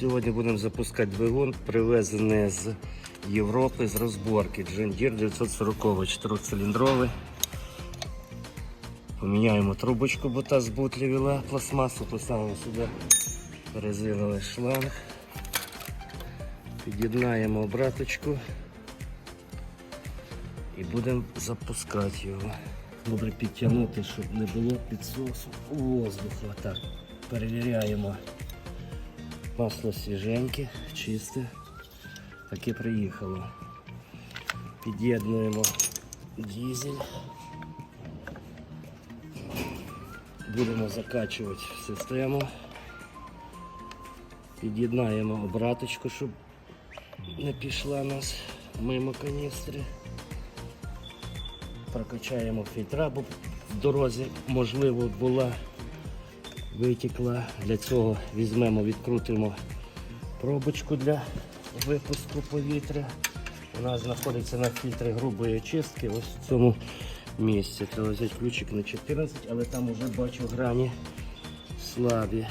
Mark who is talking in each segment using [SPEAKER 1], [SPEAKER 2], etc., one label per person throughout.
[SPEAKER 1] Сьогодні будемо запускати двигун, привезений з Європи з розборки. Deere 940 4-циліндровий. Поміняємо трубочку, бо та з бутлі пластмасу, поставимо сюди резиновий шланг. Під'єднаємо обраточку і будемо запускати його. Добре підтягнути, щоб не було підсосу воздуху. Так, перевіряємо. Масло свіженьке, чисте. Таке приїхало. Під'єднуємо дізель. Будемо закачувати в систему. Під'єднаємо обраточку, щоб не пішла нас мимо каністри. Прокачаємо фільтра, бо в дорозі, можливо, була витікла. Для цього візьмемо, відкрутимо пробочку для випуску повітря. У нас знаходиться на фільтрі грубої очистки. Ось в цьому місці. Треба взяти ключик на 14, але там вже бачу грані слабі.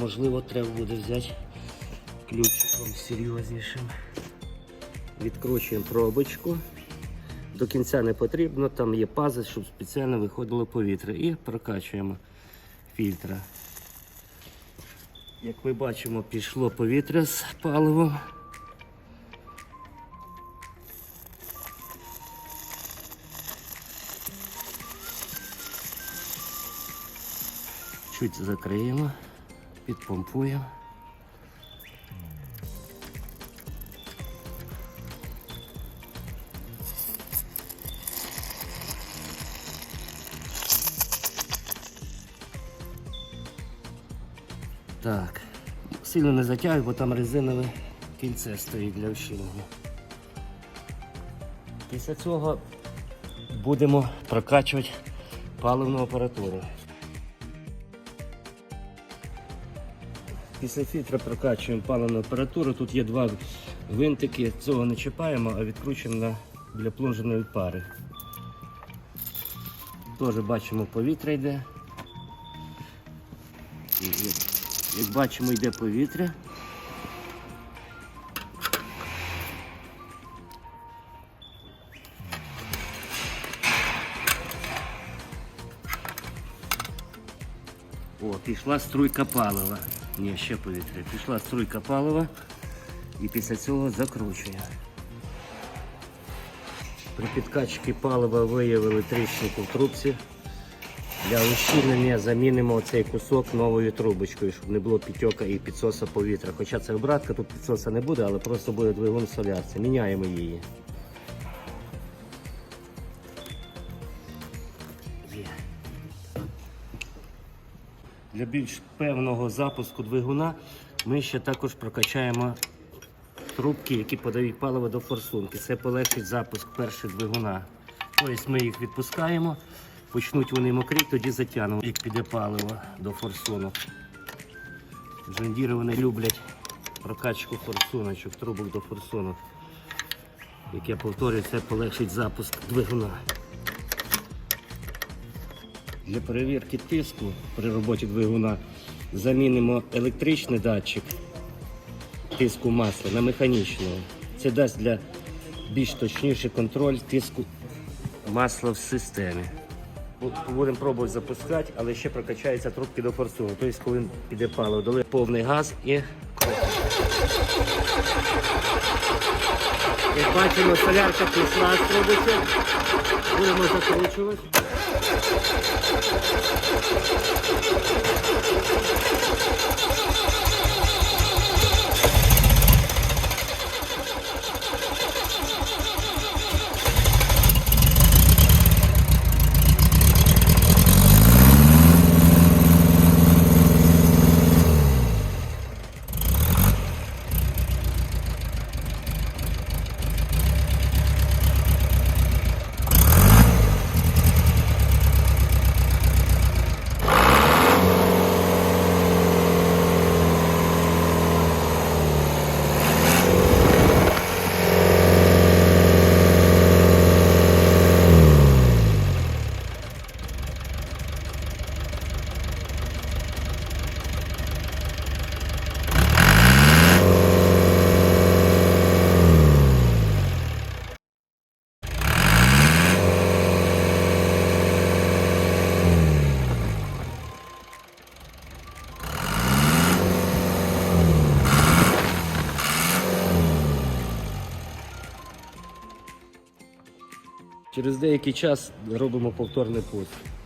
[SPEAKER 1] Можливо, треба буде взяти ключиком серйознішим. Відкручуємо пробочку. До кінця не потрібно, там є пази, щоб спеціально виходило повітря. І прокачуємо фільтра. Як ми бачимо, пішло повітря з паливом. Чуть закриємо, підпомпуємо. Так, сильно не затягуй, бо там резинове кільце стоїть для ощільнення. Після цього будемо прокачувати паливну апаратуру. Після фільтра прокачуємо паливну апаратуру. Тут є два гвинтики, цього не чіпаємо, а відкручуємо для плунженої пари. Теж бачимо, повітря йде. Як бачимо, йде повітря. О, пішла струйка палива. Ні, ще повітря. Пішла струйка палива і після цього закручує. При підкачці палива виявили тріщинку в трубці. Для ущільнення замінимо цей кусок новою трубочкою, щоб не було підтьока і підсоса повітря. Хоча це обратка, тут підсоса не буде, але просто буде двигун солярці. Міняємо її. Для більш певного запуску двигуна ми ще також прокачаємо трубки, які подають паливо до форсунки. Це полегшить запуск перших двигуна. Тобто ми їх відпускаємо, почнуть вони мокрі, тоді затягнемо, як піде паливо до форсунок. Джондіри вони люблять прокачку форсуночок, трубок до форсунок. Як я повторюю, це полегшить запуск двигуна. Для перевірки тиску при роботі двигуна замінимо електричний датчик тиску масла на механічного. Це дасть для більш точніший контроль тиску масла в системі. Бу- Будемо пробувати запускати, але ще прокачаються трубки до форсуну. Тобто, коли піде паливо, дали повний газ і. Як бачимо, солярка пішла з трубочок. Будемо закручувати. Через деякий час робимо повторний пуск.